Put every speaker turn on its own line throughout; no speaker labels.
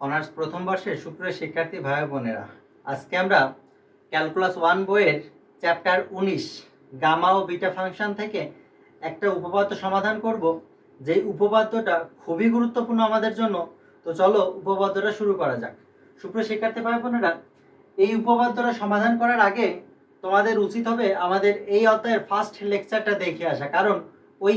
Honours প্রথম বর্ষের সুপ্রিয় শিক্ষার্থী ভাই বোনেরা। আজকে আমরা ক্যালকুলাস ওয়ান বইয়ের চ্যাপ্টার উনিশ, গামা ও বিটা ফাংশন থেকে একটা উপপাদ্য সমাধান করব। যেই উপপাদ্যটা খুবই গুরুত্বপূর্ণ আমাদের জন্য, তো চলো উপপাদ্যটা শুরু করা যাক। সুপ্রিয় শিক্ষার্থী ভাই বোনেরা, এই উপপাদ্যটা সমাধান করার আগে তোমাদের উচিত হবে আমাদের এই অধ্যায়ের ফার্স্ট লেকচারটা দেখে আসা। কারণ ওই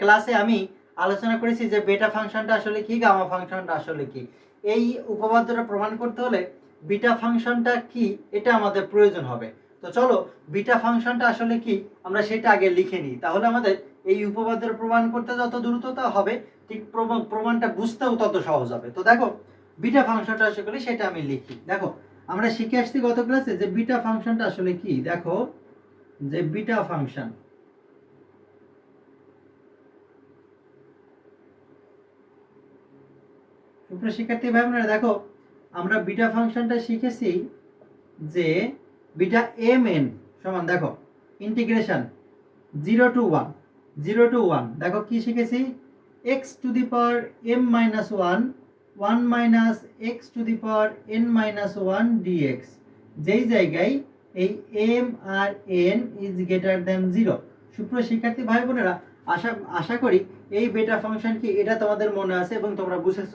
ক্লাসে আমি আলোচনা করেছি যে বেটা ফাংশনটা আসলে কি, গামা ফাংশনটা আসলে কি। এই উপপাদ্যটা প্রমাণ করতে হলে বিটা ফাংশনটা কি, এটা আমাদের প্রয়োজন হবে। তো চলো, বিটা ফাংশনটা আসলে কি, আমরা সেটা আগে লিখে নিই। তাহলে আমাদের এই উপপাদ্যের প্রমাণ করতে যত দ্রুততা হবে, ঠিক প্রমা- প্রমাণটা বুঝতেও তত সহজ হবে। তো দেখো, বিটা ফাংশনটা আসলে সেটা আমি লিখি। দেখো, আমরা শিখে আসছি গত ক্লাসে যে বিটা ফাংশনটা আসলে কি? দেখো, যে বিটা ফাংশন। সুপ্রিয় শিক্ষার্থী ভাই বোনেরা দেখো, আমরা বিটা ফাংশনটা শিখেছি যে বিটা এম এন সমান, দেখো integration zero to one zero to one দেখো কি শিখেছি? X to the power M minus one one minus X to the power N minus one DX যেই জায়গায় এই M R N is greater than zero সুপ্রিয় শিক্ষার্থী ভাই বোনেরা আশা আশা করি এই বেটা ফাংশন কি এটা তোমাদের মনে আছে এবং তোমরা বুঝেছ।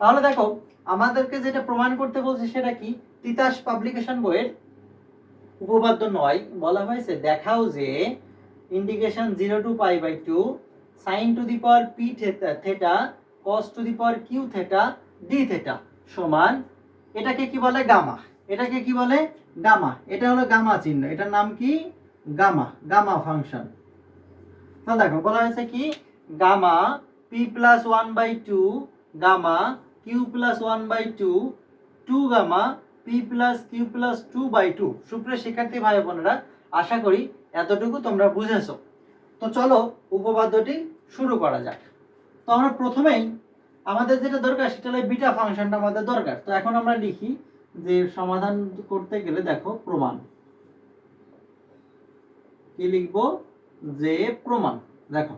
তাহলে দেখো, আমাদেরকে যেটা প্রমাণ করতে বলছে সেটা কি? তিতাস পাবলিকেশন বইয়ের উপপাদ্য নয়। বলা হয়েছে, দেখাও যে indication zero to pi by two sine to the power P theta cos to the power Q theta D theta সমান, এটাকে কি বলে? গামা এটাকে কি বলে? গামা এটা হলো গামা চিহ্ন। এটার নাম কি? গামা গামা ফাংশন তাহলে দেখো, বলা হয়েছে কি? Gamma P plus one by two gamma Q plus one by two two gamma, P plus Q plus two by two. সুপ্রিয় শিক্ষার্থী ভাই বোনেরা, আশা করি এতটুকু তোমরা বুঝেছ। তো চলো উপপাদ্যটি শুরু করা যাক। তো আমরা প্রথমেই আমাদের যেটা দরকার, সেটা হলো বিটা ফাংশনটা আমাদের দরকার। তো এখন আমরা লিখি যে সমাধান করতে গেলে দেখো প্রমাণ। কি লিখব? যে প্রমাণ। দেখো,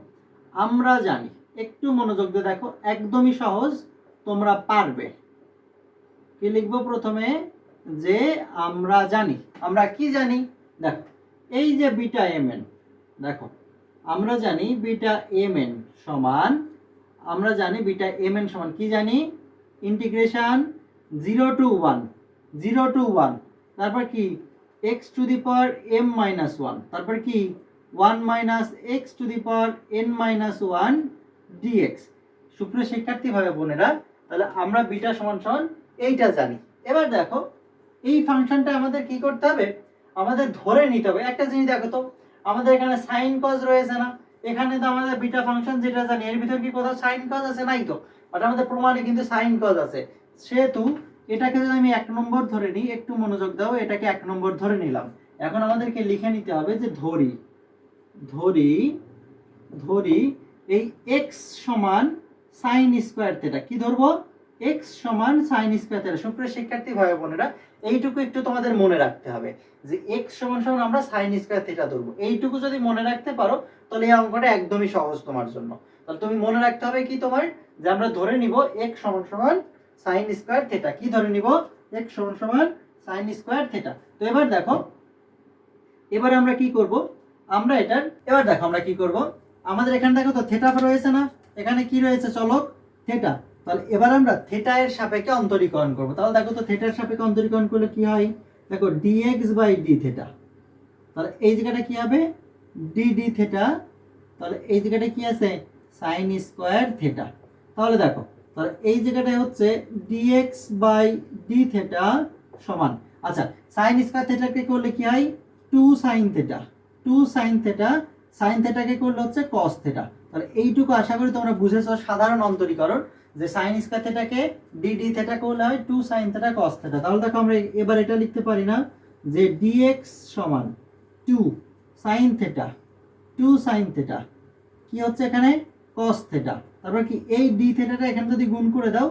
আমরা জানি, একটু মনোযোগ দিয়ে দেখো, একদমই সহজ তোমরা পারবে। কি লিখব প্রথমে? যে আমরা জানি। আমরা কি জানি? দেখো, এই যে বিটা এম এন, দেখো, আমরা জানি বিটা এম এন সমান, আমরা জানি বিটা এম এন সমান কি জানি? Integration zero to one, zero to one. তারপর কি? X to the power M minus one. তারপর কি? One minus X to the power N minus one DX সুপ্রিয় শিক্ষার্থী ভাবে বোনেরা তাহলে আমরা বিটা সমান সমান এইটা জানি। এবার দেখো, এই ফাংশনটা আমাদের কি করতে হবে? আমাদের ধরে নিতে হবে। একটা জিনিস দেখো তো, আমাদের এখানে সাইন কজ রয়েছে না। এখানে তো আমাদের বিটা ফাংশন যেটা জানি, এর ভিতর কি কোথাও সাইন কজ আছে? নাই তো। আর আমাদের প্রমাণে কিন্তু সাইন কজ আছে। সেহেতু এটাকে যদি আমি এক নম্বর ধরে নিই, একটু মনোযোগ দাও, এটাকে এক নম্বর ধরে নিলাম। এখন আমাদেরকে লিখে নিতে হবে যে ধরি ধরি ধরি, এই এক্স সমান সাইন স্কোয়ার থেটা কি ধরবো? এক্স সমান সাইন স্কোয়ার থেটা সুপ্রিয় শিক্ষার্থী, ভাই বোনেরা, এইটুকু একটু তোমাদের মনে রাখতে হবে যে এক্স সমান সমান আমরা সাইন স্কোয়ার থেটা ধরবো। এইটুকু যদি মনে রাখতে পারো, তাহলে এই অঙ্কটা একদমই সহজ তোমার জন্য। তাহলে তুমি মনে রাখতে হবে কি তোমার? যে আমরা ধরে নিব এক্স সমান সমান সাইন স্কোয়ার থেটা কি ধরে নিব? এক্স সমান সমান সাইন স্কোয়ার থেটা তো এবার দেখো, এবার আমরা কি করব? আমরা এটার, এবার দেখো আমরা কি করব? আমাদের এখানে দেখো তো থেটা রয়েছে না? এখানে কি রয়েছে চলক থেটা তাহলে এবার আমরা থেটা এর সাপেক্ষে অন্তরীকরণ করব। তাহলে দেখো তো থেটার সাপেক্ষে অন্তরীকরণ করলে কি হয়? দেখো ডিএক্স বাই ডি থেটা তাহলে এই জায়গাটা কি হবে? ডি ডি থেটা তাহলে এই জায়গাটা কি আছে? সাইন স্কোয়ার থেটা তাহলে দেখো, তাহলে এই জায়গাটায় হচ্ছে ডিএক্স বাই ডি থেটা সমান। আচ্ছা সাইন স্কোয়ার থেটাকে করলে কি হয়? Two sine theta two sine theta sine থেটাকে করলে হচ্ছে কস থেটা তাহলে এইটুকু আশা করি তোমরা বুঝেছ সাধারণ অন্তরীকরণ, যে সাইন স্কোয়ার থেটাকে ডি ডি থেটা করলে হয় two sine theta cos theta তাহলে দেখো আমরা এবার এটা লিখতে পারি না, যে ডিএক্স সমান two sine theta two sine theta কি হচ্ছে এখানে? কস থেটা তারপর কি এই ডি থেটাটা এখানে যদি গুণ করে দাও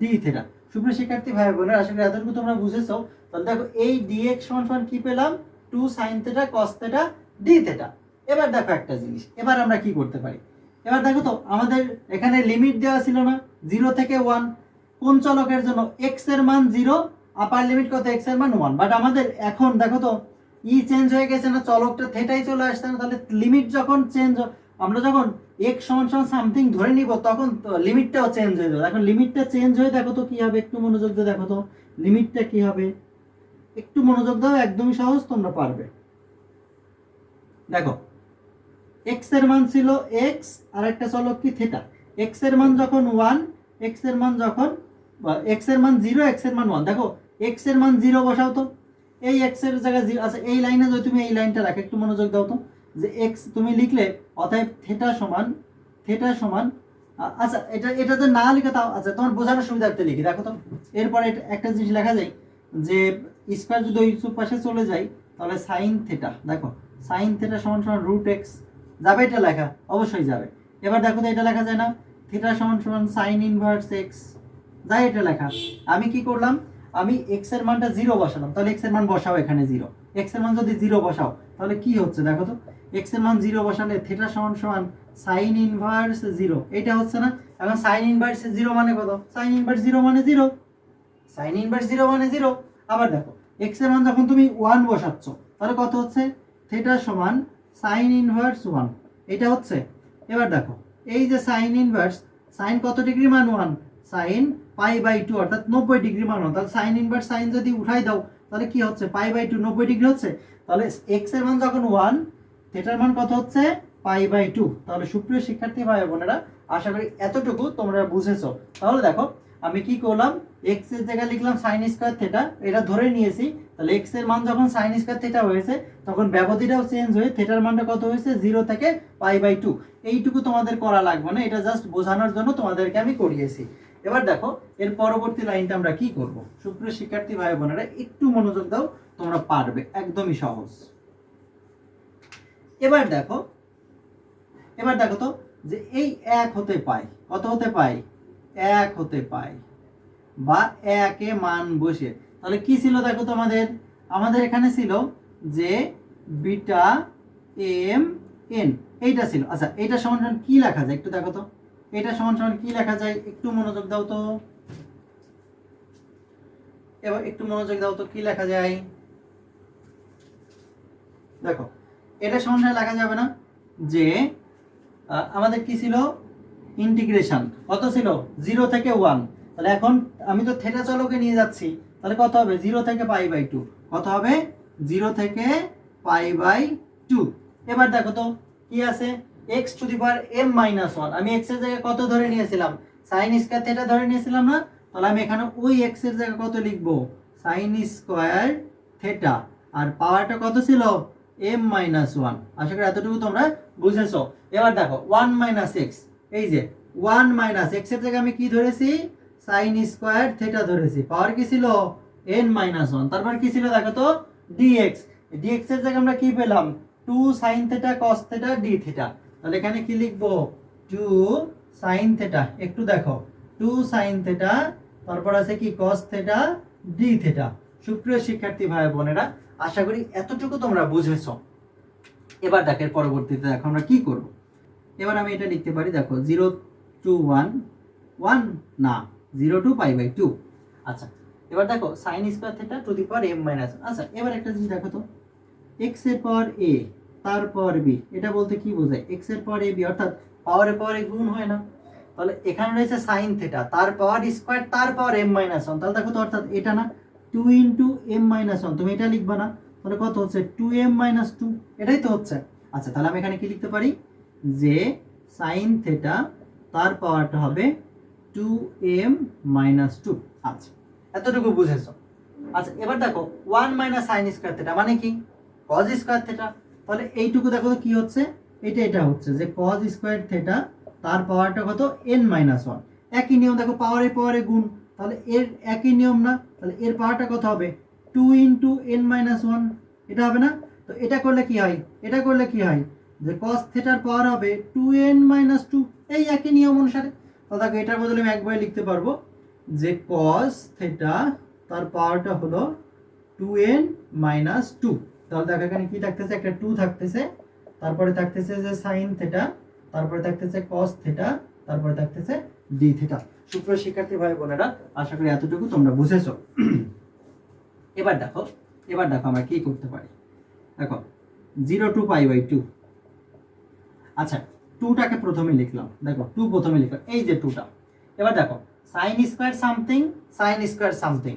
ডি থেটা সুপ্রিয় শিক্ষার্থী, ভাই বোনের, আশা করি এতটুকু তোমরা বুঝেছ। তাহলে দেখো এই ডিএক্স সমান সমান কি পেলাম? Two sine theta cos theta D theta এবার দেখো একটা জিনিস, এবার আমরা কি করতে পারি? এবার দেখো তো, আমাদের এখানে লিমিট দেওয়া ছিল না জিরো থেকে ওয়ান কোন চলকের জন্য এক্সের মান জিরো আপার লিমিট কত? এক্সের মান ওয়ান বাট আমাদের এখন দেখো তো, ই চেঞ্জ হয়ে গেছে না, চলকটা থেটাই চলে আসছে না, তাহলে লিমিট যখন চেঞ্জ আমরা যখন এক্স সমান সমান সামথিং ধরে নিব, তখন লিমিটটাও চেঞ্জ হয়ে যাবে। এখন লিমিটটা চেঞ্জ হয়ে দেখো তো কি হবে? একটু মনোযোগ দিয়ে দেখো তো লিমিটটা কি হবে? একটু মনোযোগ দাও, একদমই সহজ, তোমরা পারবে। দেখো এক্সের মান ছিল এক্স আর একটা চলক কি? থেটা এক্সের মান যখন ওয়ান এক্সের মান যখন এক্সের মান জিরো এক্সের মান ওয়ান দেখো এক্সের মান জিরো বসাও তো। এই এক্সের জায়গায় জিরো আচ্ছা এই লাইনে যদি তুমি এই লাইনটা রাখো, একটু মনোযোগ দাও তো। যে এক্স তুমি লিখলে, অতএব থেটা সমান থেটা সমান আচ্ছা এটা এটা তো না লিখে, তাও আচ্ছা তোমার বোঝানোর সুবিধার্থে লিখি, দেখো তো। এরপরে একটা জিনিস লেখা যায়, যে স্কোয়ার যদি ওই পাশে চলে যায়, তাহলে সাইন থেটা দেখো সাইন থেটা সমান সমান রুট এক্স যাবে এটা লেখা? অবশ্যই যাবে। এবার দেখো তো এটা লেখা যায় না। থিটা সমান সমান সাইন ইনভার্স এক্স যাই এটা লেখা। আমি কি করলাম? আমি এক্সের মানটা জিরো বসালাম। তাহলে এক্সের মান বসাও এখানে জিরো এক্সের মান যদি জিরো বসাও, তাহলে কি হচ্ছে দেখো তো? এক্সের মান জিরো বসালে থিটা সমান সমান সাইন ইনভার্স জিরো এটা হচ্ছে না? এখন সাইন ইনভার্স জিরো মানে কত? সাইন ইনভার্স জিরো মানে জিরো সাইন ইনভার্স জিরো মানে জিরো আবার দেখো এক্সের মান যখন তুমি ওয়ান বসাচ্ছ, তাহলে কত হচ্ছে? থিটা সমান সাইন ইনভার্স ওয়ান এটা হচ্ছে, এবার দেখো, এই যে সাইন ইনভার্স সাইন কত ডিগ্রি মান one sine pi by two অর্থাৎ নব্বই ডিগ্রি মান ওয়ান তাহলে সাইন ইনভার্স সাইন যদি উঠাই দাও, তাহলে কি হচ্ছে? পাই বাই টু নব্বই ডিগ্রি হচ্ছে? তাহলে এক্সের মান যখন ওয়ান থিটার মান কত হচ্ছে? পাই বাই টু তাহলে সুপ্রিয় শিক্ষার্থী ভাই বোনেরা, আশা করি এতটুকু তোমরা বুঝেছ। তাহলে দেখো, আমি কি করলাম? এক্সের জায়গায় লিখলাম সাইন স্কোয়ার থেটা এটা ধরে নিয়েছি। তাহলে এক্সের মান যখন সাইন স্কোয়ার থেটা হয়েছে, তখন ব্যবধিটাও চেঞ্জ হয়ে থেটার মানটা কত হয়েছে? জিরো থেকে পাই বাই টু এইটুকু তোমাদের করা লাগবে না, এটা জাস্ট বোঝানোর জন্য তোমাদেরকে আমি করিয়েছি। এবার দেখো, এর পরবর্তী লাইনটা আমরা কি করব? সুপ্রিয় শিক্ষার্থী ভাই বোনেরা, একটু মনোযোগ দাও, তোমরা পারবে, একদমই সহজ। এবার দেখো এবার দেখো তো, যে এই এক হতে পাই, কত হতে পাই? এক হতে পাই। বা একে মান বসে। তাহলে কি ছিল দেখো তো আমাদের এখানে ছিল যে বিটা এম এন। এইটা ছিল। আচ্ছা এইটা সমান কি লেখা যায়? একটু দেখো তো। এটা সমান কি লেখা যায়? একটু মনোযোগ দাও তো। এবার একটু মনোযোগ দাও তো, কি লেখা যায়? দেখো, এটা সমান লেখা যাবে না। যে আমাদের কি ছিল? ইন্টিগ্রেশন। কত ছিল? জিরো থেকে ওয়ান। তাহলে এখন আমি তো থেটা চলকে নিয়ে যাচ্ছি, তাহলে কত হবে? জিরো থেকে পাই বাই টু কত হবে? জিরো থেকে পাই বাই টু এবার দেখো তো, কি আছে? X to the power m minus one আমি এক্সের জায়গায় কত ধরে নিয়েছিলাম? সাইন স্কোয়ার থেটা ধরে নিয়েছিলাম না? তাহলে আমি এখানে ওই এক্সের জায়গায় কত লিখব? সাইন স্কোয়ার থেটা আর পাওয়ারটা কত ছিল? এম মাইনাস ওয়ান আশা করি এতটুকু তোমরা বুঝেছ। এবার দেখো ওয়ান মাইনাস এক্স এই যে ওয়ান মাইনাস এক্সের জায়গায় আমি কি ধরেছি? সাইন স্কোয়ার থেটা ধরেছি। পাওয়ার কি ছিল? এন মাইনাস ওয়ান তারপর কি ছিল দেখো তো? ডিএক্স ডিএক্স এর জায়গায় আমরা কি পেলাম? Two sine theta cos theta d theta তাহলে এখানে কি লিখব? টু সাইন থেটা একটু দেখো। টু সাইন থেটা তারপর আছে কি? কস থেটা ডি থেটা সুপ্রিয় শিক্ষার্থী ভাই বোনেরা, আশা করি এতটুকু তোমরা বুঝেছ। এবার দেখো পরবর্তীতে দেখো আমরা কি করব। এবার আমি এটা লিখতে পারি, দেখো জিরো টু ওয়ান ওয়ান না। Zero to pi by two আচ্ছা এবার দেখো sine square theta to the power m minus আচ্ছা এবার একটা জিনিস দেখো তো। এক্সের পাওয়ার এ তারপর বি এটা বলতে কি বোঝায়? এক্সের পাওয়ার এ বি অর্থাৎ পাওয়ারে পাওয়ারে গুণ হয় না। তাহলে এখানে রয়েছে সাইন থেটা তার পাওয়ার স্কোয়ার তার পাওয়ার এম মাইনাস ওয়ান তাহলে দেখো তো, অর্থাৎ এটা না two into m minus one তুমি এটা লিখবা না, তাহলে কত হচ্ছে? টু এম মাইনাস টু এটাই তো হচ্ছে। আচ্ছা তাহলে আমি এখানে কি লিখতে পারি? যে সাইন থেটা তার পাওয়ারটা হবে টু এম মাইনাস টু আচ্ছা এতটুকু বুঝেছ। আচ্ছা এবার দেখো one minus sine square theta মানে কি? কজ স্কোয়ার থেটা তাহলে এইটুকু দেখো তো কি হচ্ছে? এটা এটা হচ্ছে যে কজ স্কোয়ার থেটা তার পাওয়ারটা কত? এন মাইনাস ওয়ান একই নিয়ম দেখো পাওয়ারে পাওয়ারে গুণ। তাহলে এর একই নিয়ম না? তাহলে এর পাওয়ারটা কত হবে? Two into n minus one এটা হবে না? তো এটা করলে কি হয়? এটা করলে কি হয়? যে কস থেটার পাওয়ার হবে টু এন মাইনাস টু এই একই নিয়ম অনুসারে। তো দেখো, এটার বদলে আমি একবারে লিখতে পারব যে কস থেটা তার পাওয়ারটা হলো টু এন মাইনাস টু তাহলে দেখো, এখানে কি থাকতেছে? একটা টু থাকতেছে। তারপরে থাকতেছে যে সাইন থেটা তারপরে থাকতেছে কস থেটা তারপরে থাকতেছে ডি থিটা সুপ্রিয় শিক্ষার্থী ভাই বোনেরা, আশা করি এতটুকু তোমরা বুঝেছ। এবার দেখো এবার দেখো আমরা কি করতে পারি। দেখো zero to pi by two আচ্ছা টুটাকে প্রথমে লিখলাম। দেখো, টু প্রথমে লিখলাম। এই যে টুটা। এবার দেখো sine square something sine square something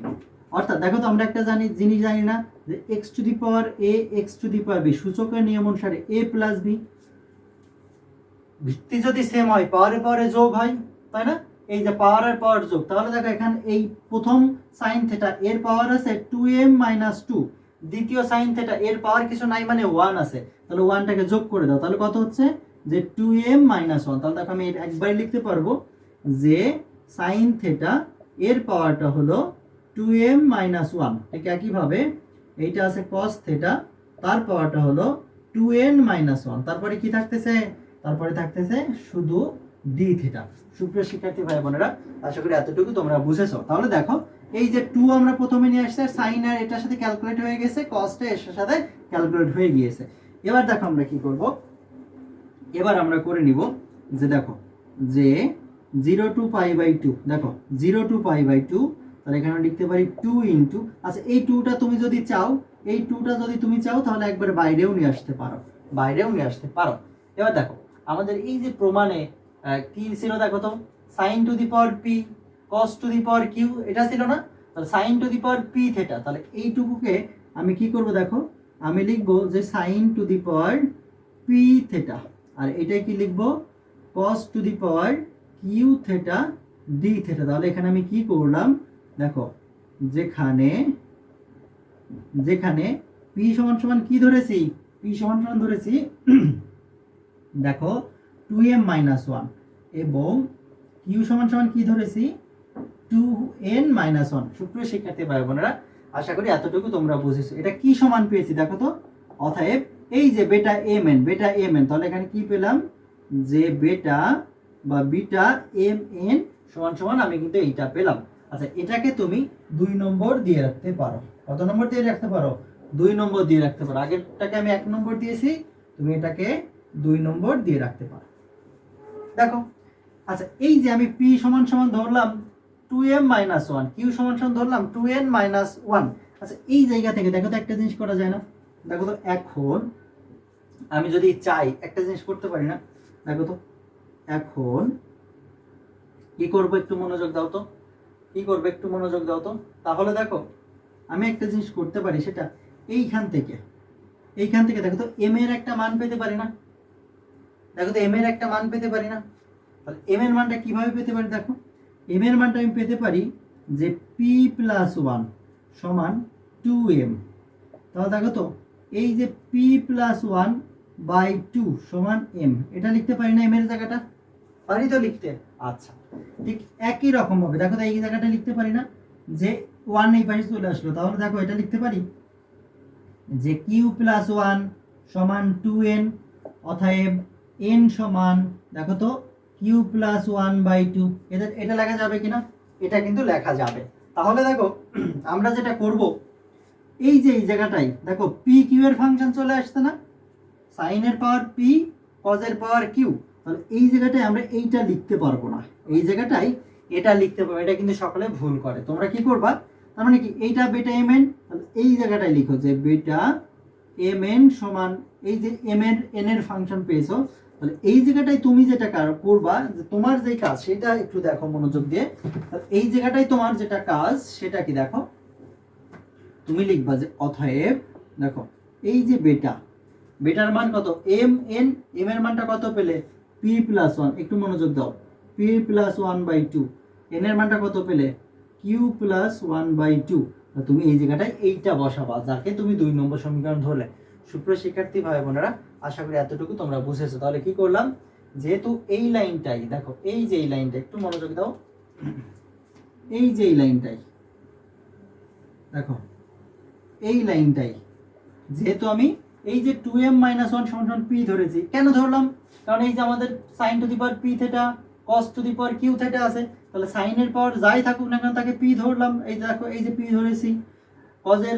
অর্থাৎ দেখো তো আমরা একটা জানি, জিনিস জানি না, যে x to the power a x to the power b সূচকের নিয়ম অনুসারে এ প্লাস বি ভিত্তি যদি সেম হয় পাওয়ারে পাওয়ারে যোগ হয়, তাই না? এই যে পাওয়ার আর পাওয়ার যোগ, তাহলে দেখো এখানে এই প্রথম সাইন থেটা এর পাওয়ার আছে টু এম মাইনাস টু দ্বিতীয় সাইন থেটা এর পাওয়ার কিছু নাই মানে ওয়ান আছে। তাহলে ওয়ানটাকে যোগ করে দাও। তাহলে কত হচ্ছে? যে টু এম মাইনাস ওয়ান তাহলে দেখো আমি একবার লিখতে পারব যে সাইন থেটা এর পাওয়ারটা হলো টু এম মাইনাস ওয়ান ঠিক একইভাবে এইটা আছে কস থেটা তার পাওয়ারটা হলো টু এন মাইনাস ওয়ান তারপরে কি থাকতেছে? তারপরে থাকতেছে শুধু ডি থিটা সুপ্রিয় শিক্ষার্থী ভাই বোনেরা, আশা করি এতটুকু তোমরা বুঝেছ। তাহলে দেখো, এই যে টু আমরা প্রথমে নিয়ে আসছে সাইন আর এটার সাথে ক্যালকুলেট হয়ে গেছে কসটা এর সাথে ক্যালকুলেট হয়ে গিয়েছে। এবার দেখো আমরা কি করব? এবার আমরা করে নিব যে দেখো, যে zero to pi by two দেখো zero to pi by two তাহলে এখানে লিখতে পারি টু ইন্টু আচ্ছা এই টুটা তুমি যদি চাও, এই টুটা যদি তুমি চাও, তাহলে একবার বাইরেও নিয়ে আসতে পারো, বাইরেও নিয়ে আসতে পারো। এবার দেখো, আমাদের এই যে প্রমাণে কি ছিল দেখো তো? Sine to the power p cos to the power q এটা ছিল না? তাহলে sine to the power p theta তাহলে এইটুকুকে আমি কি করব দেখো? আমি লিখব যে sine to the power p theta আর এটাই কি লিখব? Cos to the power q theta d theta তাহলে এখানে আমি কি করলাম? দেখো, যেখানে যেখানে পি সমান সমান কি ধরেছি? পি সমান সমান ধরেছি, দেখো টু এম মাইনাস ওয়ান এবং কিউ সমান সমান কি ধরেছি? টু এন মাইনাস ওয়ান সুপ্রিয় শিক্ষার্থী ভাই বোনেরা আশা করি এতটুকু তোমরা বুঝেছ। এটা কি সমান পেয়েছি দেখো তো? অতএব এই যে beta m n beta m n তাহলে এখানে কি পেলাম? যে বেটা বা বিটা এম এন সমান সমান আমি কিন্তু এইটা পেলাম। আচ্ছা এটাকে তুমি দুই নম্বর দিয়ে রাখতে পারো। কত নম্বর দিয়ে রাখতে পারো? দুই নম্বর দিয়ে রাখতে পারো। আগেরটাকে আমি এক নম্বর দিয়েছি, তুমি এটাকে দুই নম্বর দিয়ে রাখতে পারো। দেখো আচ্ছা এই যে আমি পি সমান সমান ধরলাম two m minus one q সমান সমান ধরলাম টু এন মাইনাস ওয়ান আচ্ছা এই জায়গা থেকে দেখো তো একটা জিনিস করা যায় না। দেখো তো এখন আমি যদি চাই, একটা জিনিস করতে পারি না, দেখো তো, এখন কি করব একটু মনোযোগ দাও তো, কি করবে একটু মনোযোগ দাও তো, তাহলে দেখো, আমি একটা জিনিস করতে পারি সেটা, এইখান থেকে এইখান থেকে দেখো তো এম এর একটা মান পেতে পারি না, দেখো তো এম এর একটা মান পেতে পারি না, তাহলে এম এর মানটা কীভাবে পেতে পারি দেখো এম এর মানটা আমি পেতে পারি যে পি প্লাস ওয়ান সমান টু এম তাহলে দেখো তো এই যে p plus one by two সমান এম এটা লিখতে পারি না এম এর জায়গাটা? পারি তো লিখতে। আচ্ছা ঠিক একই রকম হবে। দেখো তো এই জায়গাটা লিখতে পারি না, যে ওয়ান এই পাশে চলে আসলো। তাহলে দেখো এটা লিখতে পারি? যে কিউ প্লাস ওয়ান সমান টু এন অতএব এন সমান, দেখো তো q plus one by two এটা এটা লেখা যাবে কিনা? এটা কিন্তু লেখা যাবে। তাহলে দেখো, আমরা যেটা করব এই যে এই জায়গাটাই, দেখো পি কিউ এর ফাংশন চলে আসছে না? সাইনের পাওয়ার পি কজের পাওয়ার কিউ তাহলে এই জায়গাটায় আমরা এইটা লিখতে পারব না। এই জায়গাটাই এটা লিখতে পারব, এটা কিন্তু সকলে ভুল করে। তোমরা কি করবা? তার মানে কি, এইটা বেটা এম এন তাহলে এই জায়গাটায় লিখো যে বেটা এম এন সমান এই যে এম এর এন এর ফাংশন পেয়েছ। তাহলে এই জায়গাটায় তুমি যেটা করবা, যে তোমার যে কাজ, সেটা একটু দেখো মনোযোগ দিয়ে। এই জায়গাটায় তোমার যেটা কাজ, সেটা কি দেখো? তুমি লিখবা যে অতএব, দেখো, এই যে বেটা বেটার মান কত? এম এন এম এর মানটা কত পেলে? পি প্লাস ওয়ান একটু মনোযোগ দাও। P plus one by two n এর মানটা কত পেলে? Q plus one by two তুমি এই জায়গাটায় এইটা বসাবা, যাকে তুমি দুই নম্বর সমীকরণ ধরলে। সুপ্রিয় শিক্ষার্থী, ভাই, বোনেরা, আশা করি এতটুকু তোমরা বুঝেছ। তাহলে কি করলাম? যেহেতু এই লাইনটাই, দেখো, এই যে এই লাইনটা, একটু মনোযোগ দাও। এই যে এই লাইনটাই, দেখো এই লাইনটাই। যেহেতু আমি এই যে টু এম মাইনাস ওয়ান সমান পি ধরেছি, কেন ধরলাম? কারণ এই যে আমাদের sine to the power p theta cos to the power q theta আছে, তাহলে সাইনের পাওয়ার যাই থাকুক না কেন, তাকে পি ধরলাম। এই যে দেখো, এই যে পি ধরেছি কজের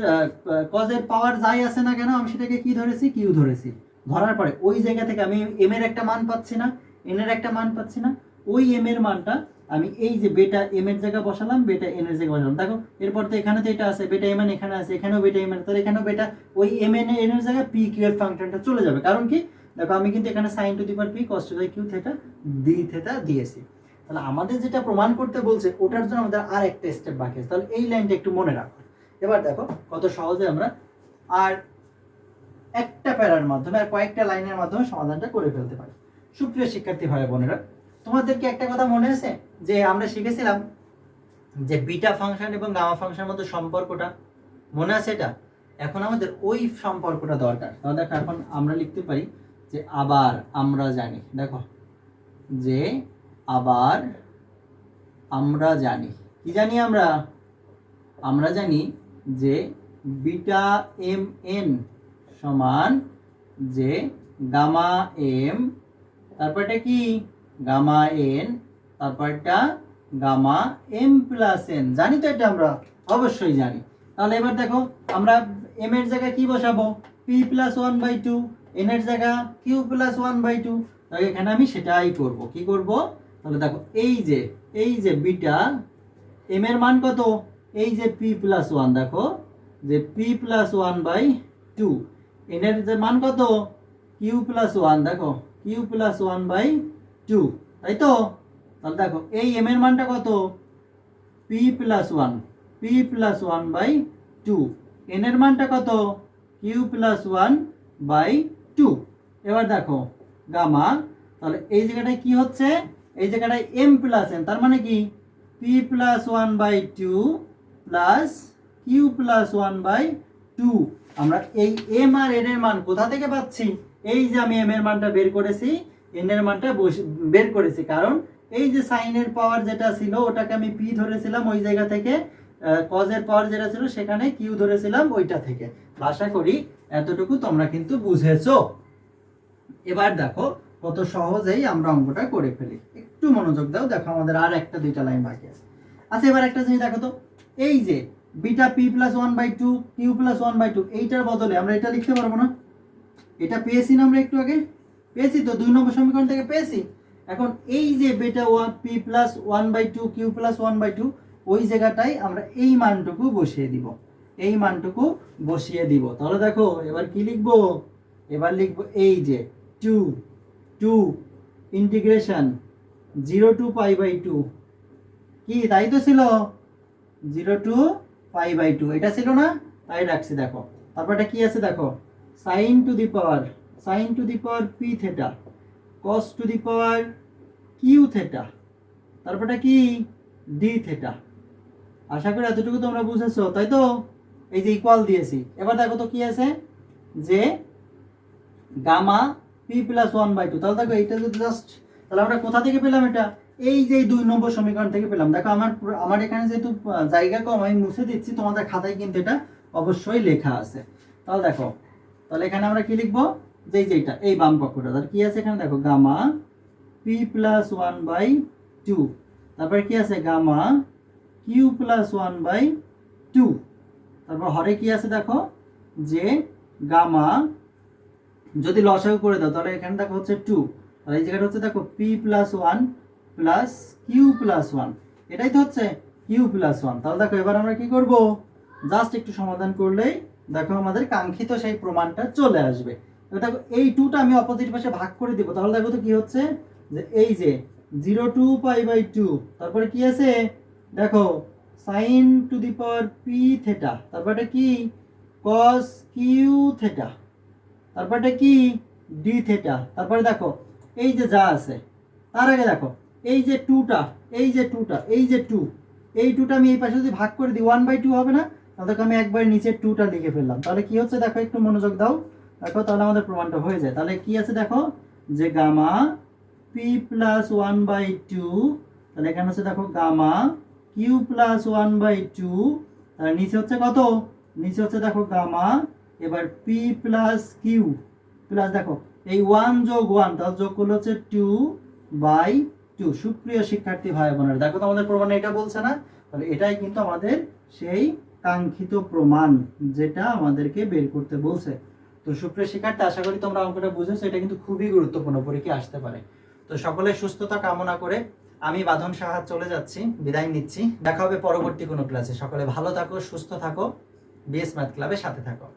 কজের পাওয়ার যাই আছে না কেন, আমি সেটাকে কি ধরেছি? কিউ ধরেছি। ধরার পরে ওই জায়গা থেকে আমি এম এর একটা মান পাচ্ছি না এন এর একটা মান পাচ্ছি না, ওই এম এর মানটা আমি এই যে বেটা এম এর জায়গায় বসালাম বেটা এন এর জায়গায় বসালাম। দেখো, এরপর তো এখানে তো এটা আছে বেটা এম এন এখানে আছে, এখানেও বেটা এম এন তাহলে এখানেও বেটা ওই এম এন এন এর জায়গায় পি কিউ এর ফাংশনটা চলে যাবে। কারণ কি? দেখো, আমি কিন্তু এখানে sine to the power p cos to the q theta d theta দিয়েছি। তাহলে আমাদের যেটা প্রমাণ করতে বলছে, ওটার জন্য আমাদের আর একটা স্টেপ বাকি আছে। তাহলে এই লাইনটা একটু মনে রাখো। এবার দেখো, কত সহজে আমরা আর একটা প্যারার মাধ্যমে, আর কয়েকটা লাইনের মাধ্যমে সমাধানটা করে ফেলতে পারি। সুপ্রিয় শিক্ষার্থী ভাই বোনেরা তোমাদেরকে একটা কথা মনে আছে? যে আমরা শিখেছিলাম যে বিটা ফাংশন এবং গামা ফাংশনের মধ্যে সম্পর্কটা, মনে আছে এটা? এখন আমাদের ওই সম্পর্কটা দরকার। তাহলে দেখো, এখন আমরা লিখতে পারি যে আবার আমরা জানি। দেখো, যে আবার আমরা জানি। কি জানি আমরা? আমরা জানি যে বিটা এম এন সমান যে গামা এম, তারপরটা কি? গামা এন, তারপরটা গামা এম প্লাস এন। জানি তো এটা আমরা, অবশ্যই জানি। তাহলে এবার দেখো, আমরা এম এর জায়গায় কি বসাবো? P plus one by two n এর জায়গা q plus one by two এখানে আমি সেটাই করব। কি করব? তাহলে দেখো, এই যে এই যে বিটা এম এর মান কত? এই যে পি প্লাস ওয়ান দেখো, যে p plus one by two n এর যে মান কত? কিউ প্লাস ওয়ান দেখো q plus one by two তাই তো? তাহলে দেখো, এই এম এর মানটা কত? P plus one p plus one by two n এর মানটা কত? Q plus one by two এবার দেখো, গামা, তাহলে এই জায়গাটায় কি হচ্ছে? এই জায়গাটায় এম প্লাস এন তার মানে কি? P plus one by two plus q plus one by two আমরা এই এম আর এন এর মান কোথা থেকে পাচ্ছি? এই যে আমি এম এর মানটা বের করেছি এন এর মানটা বের করেছি। কারণ এই যে সাইনের পাওয়ার যেটা ছিল, ওটাকে আমি পি ধরেছিলাম ওই জায়গা থেকে কজের পাওয়ার যেটা ছিল, সেখানে কিউ ধরেছিলাম ওইটা থেকে। আশা করি এতটুকু তোমরা কিন্তু বুঝেছ। এবার দেখো, কত সহজেই আমরা অঙ্কটা করে ফেলি। একটু মনোযোগ দাও, দেখো আমাদের আর একটা, দুইটা লাইন বাকি আছে। আচ্ছা এবার একটা জিনিস দেখো তো। এই যে beta p plus one by two q plus one by two এইটার বদলে আমরা এটা লিখতে পারব না। এটা পেয়েছি না আমরা একটু আগে? পেয়েছি তো দুই নম্বর সমীকরণ থেকে পেয়েছি। এখন এই যে beta one p plus one by two q plus one by two ওই জায়গাটায় আমরা এই মানটুকু বসিয়ে দিব। এই মানটুকু বসিয়ে দিব। তাহলে দেখো, এবার কি লিখব? এবার লিখব এই যে two two integration zero to pi by two কি, তাই তো ছিল? Zero to pi by two এটা ছিল না? তাই রাখছি, দেখো। তারপর এটা কি আছে, দেখো? Sine to the power sine to the power p theta cos to the power q theta তারপরটা কি? ডি থেটা আশা করি এতটুকু তোমরা বুঝেছ, তাই তো? এই যে ইকুয়াল দিয়েছি। এবার দেখো তো কি আছে? যে gamma p plus one by two তাহলে দেখো এইটা যদি জাস্ট তাহলে আমরা কোথা থেকে পেলাম এটা? এই যে দুই নম্বর সমীকরণ থেকে পেলাম। দেখো আমার আমার এখানে যেহেতু জায়গা কম, আমি মুছে দিচ্ছি, তোমাদের খাতায় কিন্তু এটা অবশ্যই লেখা আছে। তাহলে দেখো, তাহলে এখানে আমরা কি লিখব? যে এই যে এটা এই বাম পক্ষটা তাহলে কি আছে এখানে? দেখো, gamma p plus one by two. তারপরে কি আছে? Gamma q plus one by two. তারপর হরে কি আছে দেখো? যে গামা, যদি লসাগু করে দাও, তাহলে এখানে দেখো হচ্ছে টু। তাহলে এই জায়গাটা হচ্ছে দেখো p plus one plus q plus one. এটাই তো হচ্ছে কিউ প্লাস ওয়ান। তাহলে দেখো, এবার আমরা কি করব? জাস্ট একটু সমাধান করলেই দেখো আমাদের কাঙ্ক্ষিত সেই প্রমাণটা চলে আসবে। দেখো, এই টুটা আমি অপোজিট পাশে ভাগ করে দিব। তাহলে দেখো তো কি হচ্ছে? যে এই যে zero to pi by two তারপরে কি আছে? দেখো sine to the power p theta তারপরে কি? কস কিউ থেটা তারপরে কি? ডি থেটা তারপরে দেখো, এই যে যা আছে, তার আগে দেখো, এই যে টুটা এই যে টুটা এই যে টু এই টুটা আমি এই পাশে যদি ভাগ করে দিই ওয়ান বাই টু হবে না? তাহলে আমি একবার নিচে টুটা লিখে ফেললাম। তাহলে কি হচ্ছে? দেখো, একটু মনোযোগ দাও। দেখো তাহলে আমাদের প্রমাণটা হয়ে যায়। তাহলে কি আছে দেখো? যে gamma p plus one by two তাহলে এখানে হচ্ছে দেখো gamma q plus one by two তাহলে নিচে হচ্ছে কত? নিচে হচ্ছে দেখো গামা, এবার পি প্লাস কিউ প্লাস দেখো, এই ওয়ান যোগ ওয়ান তাহলে যোগ করলে হচ্ছে টু বাই টু সুপ্রিয় শিক্ষার্থী ভাই বোনেরা, দেখো তো আমাদের প্রমাণ এটা বলছে না? তাহলে এটাই কিন্তু আমাদের সেই কাঙ্ক্ষিত প্রমাণ যেটা আমাদেরকে বের করতে বলছে। তো সুপ্রিয় শিক্ষার্থী, আশা করি তোমরা অঙ্কটা বুঝেছ, এটা কিন্তু খুবই গুরুত্বপূর্ণ পরীক্ষা আসতে পারে। তো সকলে সুস্থতা কামনা করে আমি বাঁধন সাহা চলে যাচ্ছি, বিদায় নিচ্ছি। দেখা হবে পরবর্তী কোনো ক্লাসে সকলে ভালো থাকো, সুস্থ থাকো। বিএস ম্যাথ ক্লাবের সাথে থাকো।